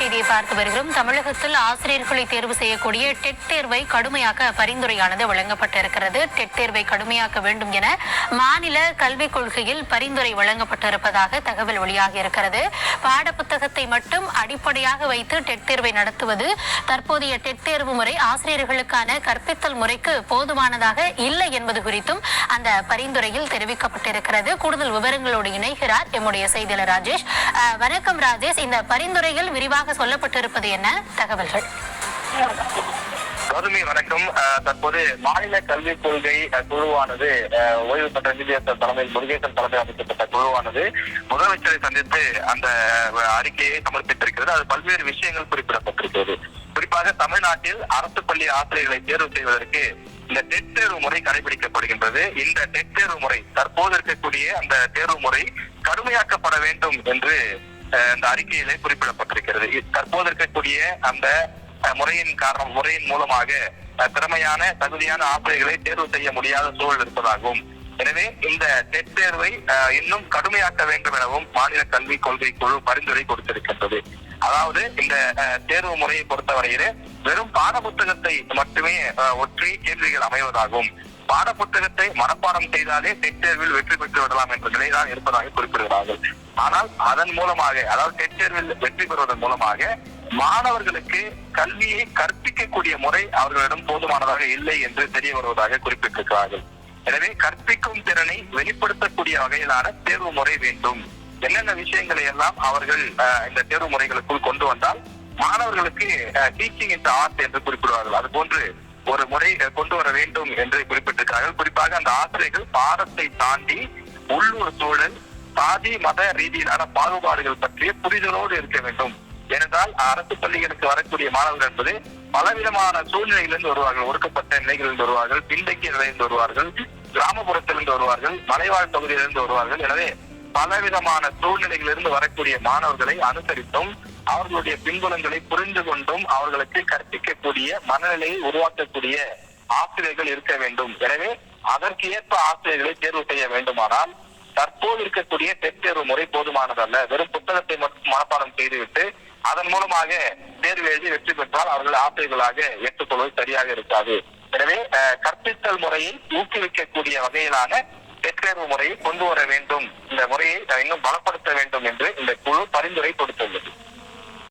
செய்தியை பார்த்து வருகிறோம். தமிழகத்தில் ஆசிரியர்களை தேர்வு செய்யக்கூடிய டெட் தேர்வை கடுமையாக்க பரிந்துரையானது வழங்கப்பட்டிருக்கிறது. டெட் தேர்வை கடுமையாக்க வேண்டும் என மாநில கல்விக் கொள்கையில் பரிந்துரை வழங்கப்பட்டிருப்பதாக தகவல் வெளியாகி இருக்கிறது. பாடப்புத்தகத்தை மட்டும் அடிப்படையாக வைத்து டெட் தேர்வை நடத்துவது தற்போதைய டெட் தேர்வு முறை ஆசிரியர்களுக்கான கற்பித்தல் முறைக்கு போதுமானதாக இல்லை என்பது குறித்தும் அந்த பரிந்துரையில் தெரிவிக்கப்பட்டிருக்கிறது. கூடுதல் விவரங்களோடு இணைகிறார் எம்முடைய செய்தியாளர் ராஜேஷ். வணக்கம் ராஜேஷ். இந்த பரிந்துரையில் விரிவாக சொல்லப்பட்டிருப்பது என்ன? தகவல்கள். கௌதமி வணக்கம். தற்போது மாநில கல்விக் கொள்கை குழுவானது ஓய்வு பெற்ற நீதியரசர் தலைமையில் முருகேசன் தலைமை அமைக்கப்பட்ட குழுவானது முதலமைச்சரை சந்தித்து அந்த அறிக்கையை சமர்ப்பித்திருக்கிறது. அது பல்வேறு விஷயங்கள் குறிப்பிடப்பட்டிருக்கிறது. குறிப்பாக தமிழ்நாட்டில் அரசு பள்ளி ஆசிரியர்களை தேர்வு செய்வதற்கு இந்த டெட் தேர்வு முறை கடைபிடிக்கப்படுகின்றது. இந்த டெட் தேர்வு முறை தற்போது இருக்கக்கூடிய அந்த தேர்வு முறை கடுமையாக்கப்பட வேண்டும் என்று இந்த அறிக்கையிலே குறிப்பிடப்பட்டிருக்கிறது. தற்போது இருக்கக்கூடிய அந்த முறையின் காரணம் முறையின் மூலமாக திறமையான தகுதியான ஆசிரியர்களை தேர்வு செய்ய முடியாத சூழல் இருப்பதாகவும் எனவே இந்த டெட் தேர்வை அஹ், இன்னும் கடுமையாக்க வேண்டும் எனவும் மாநில கல்வி கொள்கை குழு பரிந்துரை கொடுத்திருக்கின்றது. அதாவது இந்த தேர்வு முறையை பொறுத்தவரையிலே வெறும் பாட புத்தகத்தை மட்டுமே அஹ், ஒற்றி கேள்விகள் அமைவதாகவும் பாடப்புத்தகத்தை மனப்பாடம் செய்தாலே டெட் தேர்வில் வெற்றி பெற்று விடலாம் என்ற நிலைதான் இருப்பதாக குறிப்பிடுகிறார்கள். ஆனால் அதன் மூலமாக அதாவது டெட் தேர்வில் வெற்றி பெறுவதன் மூலமாக மாணவர்களுக்கு கல்வியை கற்பிக்கக்கூடிய முறை அவர்களிடம் போதுமானதாக இல்லை என்று தெரிய வருவதாக குறிப்பிட்டிருக்கிறார்கள். எனவே கற்பிக்கும் திறனை வெளிப்படுத்தக்கூடிய வகையிலான தேர்வு முறை வேண்டும். என்னென்ன விஷயங்களை எல்லாம் அவர்கள் அஹ், இந்த தேர்வு முறைகளுக்குள் கொண்டு வந்தால் மாணவர்களுக்கு டீச்சிங் இந்த ஆர்ட் என்று குறிப்பிடுவார்கள். அது போன்று ஒரு முறை கொண்டு வர வேண்டும் என்று குறிப்பிட்டிருக்கிறார்கள். குறிப்பாக அந்த ஆசிரியர்கள் பாடத்தை தாண்டி உள்ளூர் சூழல் சாதி மத ரீதியிலான பாகுபாடுகள் பற்றிய புரிதலோடு இருக்க வேண்டும். ஏனென்றால் அரசு பள்ளிகளுக்கு வரக்கூடிய மாணவர்கள் என்பது பலவிதமான சூழ்நிலையிலிருந்து வருவார்கள். ஒடுக்கப்பட்ட நிலைகளிலிருந்து வருவார்கள் பின்தங்கிய நிலையிலிருந்து வருவார்கள் கிராமப்புறத்திலிருந்து வருவார்கள் மலைவாழ் பகுதியிலிருந்து வருவார்கள். எனவே பலவிதமான சூழ்நிலைகளிலிருந்து வரக்கூடிய மாணவர்களை அனுசரித்தும் அவர்களுடைய பின்புலங்களை புரிந்து கொண்டும் அவர்களுக்கு கற்பிக்கக்கூடிய மனநிலையை உருவாக்கக்கூடிய ஆசிரியர்கள் இருக்க வேண்டும். எனவே அதற்கு ஏற்ப ஆசிரியர்களை தேர்வு செய்ய வேண்டுமானால் தற்போது இருக்கக்கூடிய டெட் தேர்வு முறை போதுமானதல்ல. வெறும் புத்தகத்தை மட்டும் மனப்பாடம் செய்துவிட்டு அதன் மூலமாக தேர்வு எழுதி வெற்றி பெற்றால் அவர்கள் ஆசிரியர்களாக ஏற்றுக்கொள்வது சரியாக இருக்காது. எனவே அஹ், கற்பித்தல் முறையை ஊக்குவிக்கக்கூடிய வகையிலான டெட் தேர்வு முறையை கொண்டு வர வேண்டும். இந்த முறையை